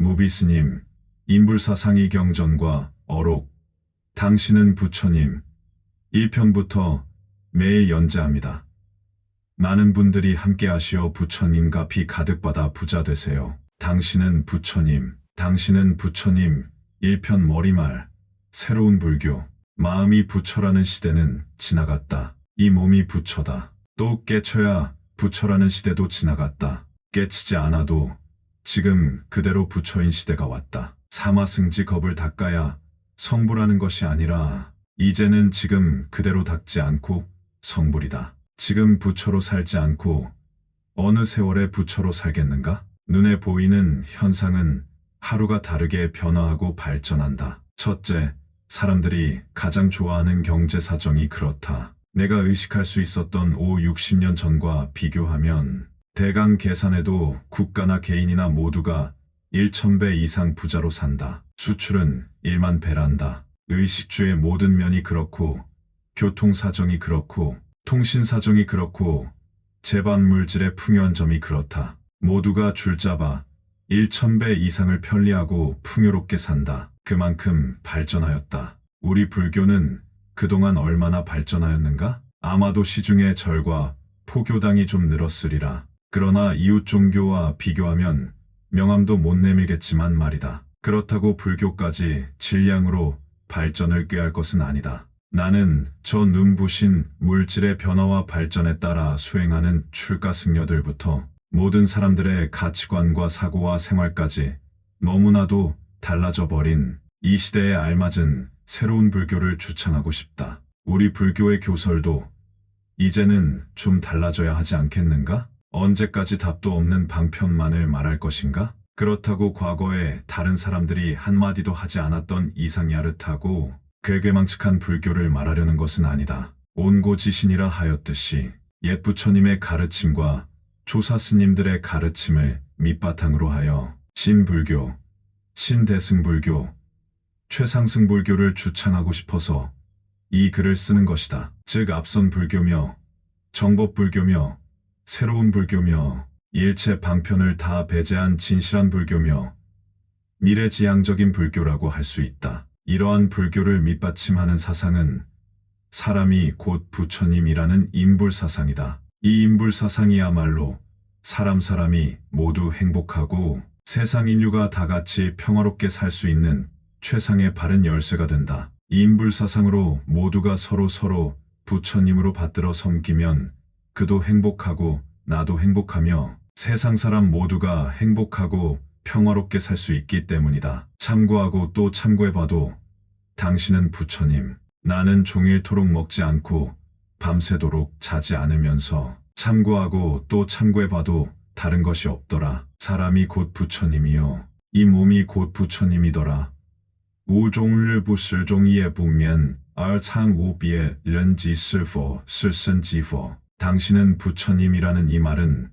무비스님, 인불사상이 경전과 어록, 당신은 부처님, 1편부터 매일 연재합니다. 많은 분들이 함께 하시어 부처님과 비 가득 받아 부자 되세요. 당신은 부처님, 당신은 부처님, 1편 머리말, 새로운 불교, 마음이 부처라는 시대는 지나갔다. 이 몸이 부처다. 또 깨쳐야 부처라는 시대도 지나갔다. 깨치지 않아도 지금 그대로 부처인 시대가 왔다. 사마승지 겁을 닦아야 성불하는 것이 아니라 이제는 지금 그대로 닦지 않고 성불이다. 지금 부처로 살지 않고 어느 세월에 부처로 살겠는가? 눈에 보이는 현상은 하루가 다르게 변화하고 발전한다. 첫째, 사람들이 가장 좋아하는 경제 사정이 그렇다. 내가 의식할 수 있었던 5, 60년 전과 비교하면 대강 계산해도 국가나 개인이나 모두가 1,000배 이상 부자로 산다. 수출은 1만 배란다. 의식주의 모든 면이 그렇고 교통사정이 그렇고 통신사정이 그렇고 재반물질의 풍요한 점이 그렇다. 모두가 줄잡아 1,000배 이상을 편리하고 풍요롭게 산다. 그만큼 발전하였다. 우리 불교는 그동안 얼마나 발전하였는가? 아마도 시중에 절과 포교당이 좀 늘었으리라. 그러나 이웃 종교와 비교하면 명함도 못 내밀겠지만 말이다. 그렇다고 불교까지 질량으로 발전을 꾀할 것은 아니다. 나는 저 눈부신 물질의 변화와 발전에 따라 수행하는 출가 승려들부터 모든 사람들의 가치관과 사고와 생활까지 너무나도 달라져 버린 이 시대에 알맞은 새로운 불교를 주창하고 싶다. 우리 불교의 교설도 이제는 좀 달라져야 하지 않겠는가? 언제까지 답도 없는 방편만을 말할 것인가? 그렇다고 과거에 다른 사람들이 한마디도 하지 않았던 이상 야릇하고 괴괴망측한 불교를 말하려는 것은 아니다. 온고지신이라 하였듯이 옛 부처님의 가르침과 조사 스님들의 가르침을 밑바탕으로 하여 신불교, 신대승불교, 최상승불교를 주창하고 싶어서 이 글을 쓰는 것이다. 즉 앞선 불교며 정법불교며 새로운 불교며 일체 방편을 다 배제한 진실한 불교며 미래지향적인 불교라고 할 수 있다. 이러한 불교를 밑받침하는 사상은 사람이 곧 부처님이라는 인불사상이다. 이 인불사상이야말로 사람 사람이 모두 행복하고 세상 인류가 다 같이 평화롭게 살 수 있는 최상의 바른 열쇠가 된다. 이 인불사상으로 모두가 서로 서로 부처님으로 받들어 섬기면 그도 행복하고 나도 행복하며 세상 사람 모두가 행복하고 평화롭게 살 수 있기 때문이다. 참고하고 또 참고해봐도 당신은 부처님, 나는 종일토록 먹지 않고 밤새도록 자지 않으면서 참고하고 또 참고해봐도 다른 것이 없더라. 사람이 곧 부처님이요. 이 몸이 곧 부처님이더라. 우종을 부슬종이에 보면 슬선지포 당신은 부처님이라는 이 말은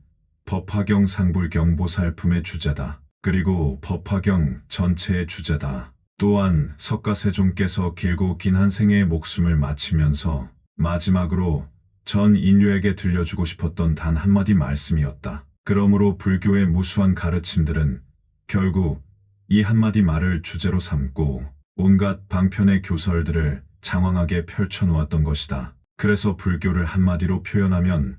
법화경 상불경보살품의 주제다. 그리고 법화경 전체의 주제다. 또한 석가세종께서 길고 긴 한 생애의 목숨을 마치면서 마지막으로 전 인류에게 들려주고 싶었던 단 한마디 말씀이었다. 그러므로 불교의 무수한 가르침들은 결국 이 한마디 말을 주제로 삼고 온갖 방편의 교설들을 장황하게 펼쳐놓았던 것이다. 그래서 불교를 한마디로 표현하면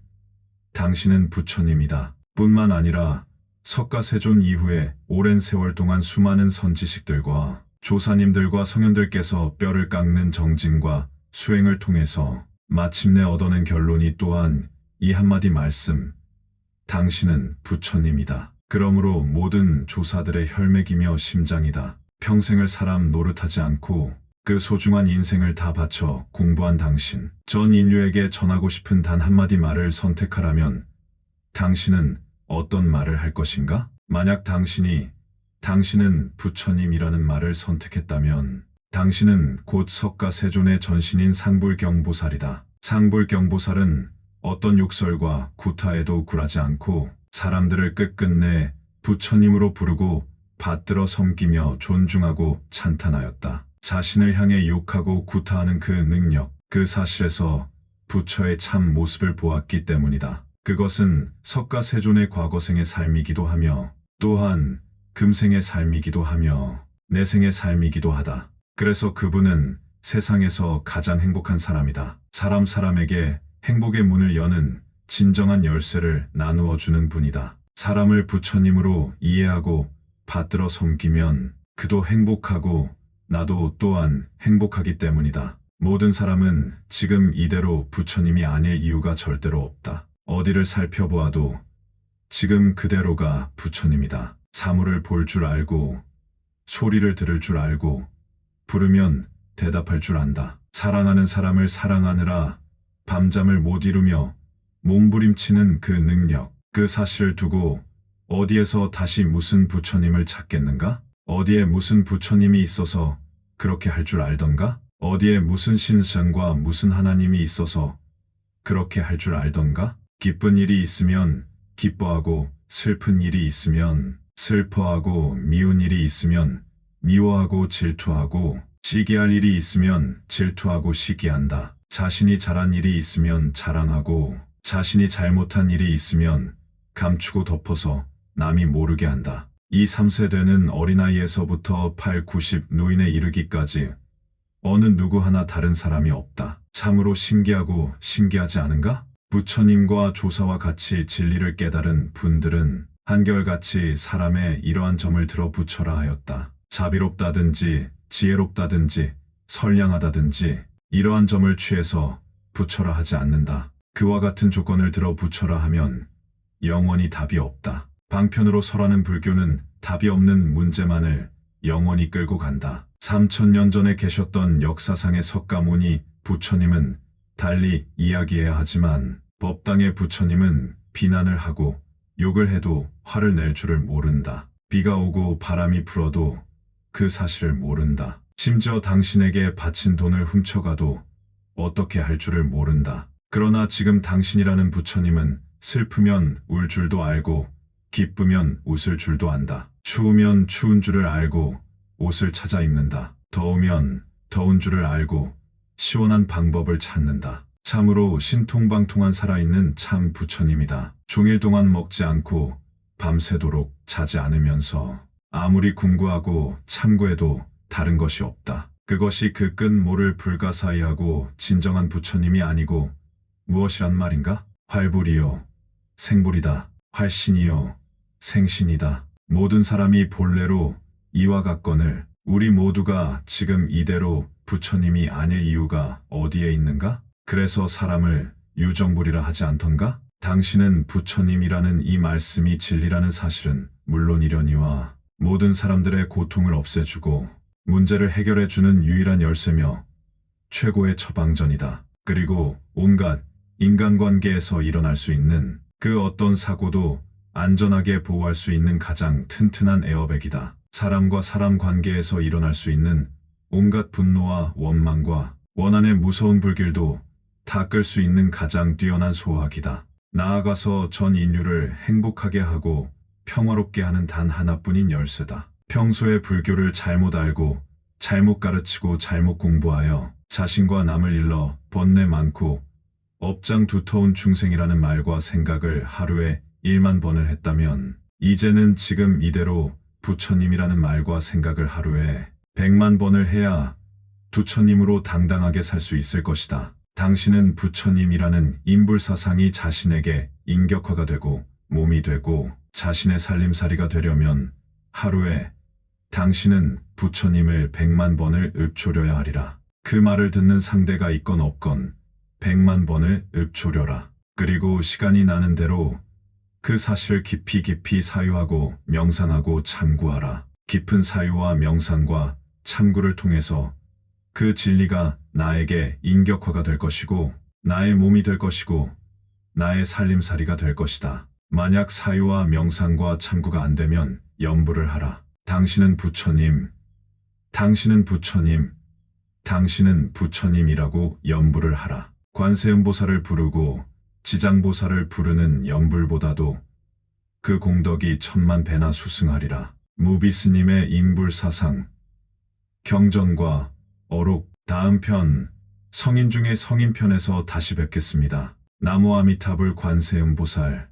당신은 부처님이다. 뿐만 아니라 석가세존 이후에 오랜 세월 동안 수많은 선지식들과 조사님들과 성현들께서 뼈를 깎는 정진과 수행을 통해서 마침내 얻어낸 결론이 또한 이 한마디 말씀. 당신은 부처님이다. 그러므로 모든 조사들의 혈맥이며 심장이다. 평생을 사람 노릇하지 않고 그 소중한 인생을 다 바쳐 공부한 당신. 전 인류에게 전하고 싶은 단 한마디 말을 선택하라면 당신은 어떤 말을 할 것인가? 만약 당신이 당신은 부처님이라는 말을 선택했다면 당신은 곧 석가 세존의 전신인 상불경보살이다. 상불경보살은 어떤 욕설과 구타에도 굴하지 않고 사람들을 끝끝내 부처님으로 부르고 받들어 섬기며 존중하고 찬탄하였다. 자신을 향해 욕하고 구타하는 그 능력, 그 사실에서 부처의 참 모습을 보았기 때문이다. 그것은 석가세존의 과거생의 삶이기도 하며 또한 금생의 삶이기도 하며 내생의 삶이기도 하다. 그래서 그분은 세상에서 가장 행복한 사람이다. 사람 사람에게 행복의 문을 여는 진정한 열쇠를 나누어 주는 분이다. 사람을 부처님으로 이해하고 받들어 섬기면 그도 행복하고 나도 또한 행복하기 때문이다. 모든 사람은 지금 이대로 부처님이 아닐 이유가 절대로 없다. 어디를 살펴보아도 지금 그대로가 부처님이다. 사물을 볼 줄 알고 소리를 들을 줄 알고 부르면 대답할 줄 안다. 사랑하는 사람을 사랑하느라 밤잠을 못 이루며 몸부림치는 그 능력, 그 사실을 두고 어디에서 다시 무슨 부처님을 찾겠는가? 어디에 무슨 부처님이 있어서 그렇게 할 줄 알던가? 어디에 무슨 신선과 무슨 하나님이 있어서 그렇게 할 줄 알던가? 기쁜 일이 있으면 기뻐하고 슬픈 일이 있으면 슬퍼하고 미운 일이 있으면 미워하고 질투하고 시기할 일이 있으면 질투하고 시기한다. 자신이 잘한 일이 있으면 자랑하고 자신이 잘못한 일이 있으면 감추고 덮어서 남이 모르게 한다. 이 3세대는 어린아이에서부터 8, 90 노인에 이르기까지 어느 누구 하나 다른 사람이 없다. 참으로 신기하고 신기하지 않은가? 부처님과 조사와 같이 진리를 깨달은 분들은 한결같이 사람의 이러한 점을 들어 붙여라 하였다. 자비롭다든지 지혜롭다든지 선량하다든지 이러한 점을 취해서 붙여라 하지 않는다. 그와 같은 조건을 들어 붙여라 하면 영원히 답이 없다. 방편으로 설하는 불교는 답이 없는 문제만을 영원히 끌고 간다. 3천년 전에 계셨던 역사상의 석가모니 부처님은 달리 이야기해야 하지만 법당의 부처님은 비난을 하고 욕을 해도 화를 낼 줄을 모른다. 비가 오고 바람이 불어도 그 사실을 모른다. 심지어 당신에게 바친 돈을 훔쳐가도 어떻게 할 줄을 모른다. 그러나 지금 당신이라는 부처님은 슬프면 울 줄도 알고 기쁘면 웃을 줄도 안다. 추우면 추운 줄을 알고 옷을 찾아 입는다. 더우면 더운 줄을 알고 시원한 방법을 찾는다. 참으로 신통방통한 살아있는 참 부처님이다. 종일 동안 먹지 않고 밤새도록 자지 않으면서 아무리 궁구하고 참고해도 다른 것이 없다. 그것이 그 끝모를 불가사의하고 진정한 부처님이 아니고 무엇이란 말인가? 활불이요. 생불이다. 활신이요. 생신이다. 모든 사람이 본래로 이와 같거늘 우리 모두가 지금 이대로 부처님이 아닐 이유가 어디에 있는가? 그래서 사람을 유정불이라 하지 않던가? 당신은 부처님이라는 이 말씀이 진리라는 사실은 물론이려니와 모든 사람들의 고통을 없애주고 문제를 해결해주는 유일한 열쇠며 최고의 처방전이다. 그리고 온갖 인간관계에서 일어날 수 있는 그 어떤 사고도 안전하게 보호할 수 있는 가장 튼튼한 에어백이다. 사람과 사람 관계에서 일어날 수 있는 온갖 분노와 원망과 원한의 무서운 불길도 다 끌 수 있는 가장 뛰어난 소화기다. 나아가서 전 인류를 행복하게 하고 평화롭게 하는 단 하나뿐인 열쇠다. 평소에 불교를 잘못 알고 잘못 가르치고 잘못 공부하여 자신과 남을 일러 번뇌 많고 업장 두터운 중생이라는 말과 생각을 하루에 1만 번을 했다면 이제는 지금 이대로 부처님이라는 말과 생각을 하루에 100만 번을 해야 부처님으로 당당하게 살 수 있을 것이다. 당신은 부처님이라는 인불사상이 자신에게 인격화가 되고 몸이 되고 자신의 살림살이가 되려면 하루에 당신은 부처님을 100만 번을 읊조려야 하리라. 그 말을 듣는 상대가 있건 없건 100만 번을 읊조려라. 그리고 시간이 나는 대로 그 사실을 깊이 깊이 사유하고 명상하고 참구하라. 깊은 사유와 명상과 참구를 통해서 그 진리가 나에게 인격화가 될 것이고 나의 몸이 될 것이고 나의 살림살이가 될 것이다. 만약 사유와 명상과 참구가 안 되면 염불을 하라. 당신은 부처님, 당신은 부처님, 당신은 부처님이라고 염불을 하라. 관세음보살을 부르고 지장보살을 부르는 염불보다도 그 공덕이 천만 배나 수승하리라. 무비스님의 인불사상, 경전과 어록 다음 편 성인 중에 성인편에서 다시 뵙겠습니다. 나무 아미타불 관세음보살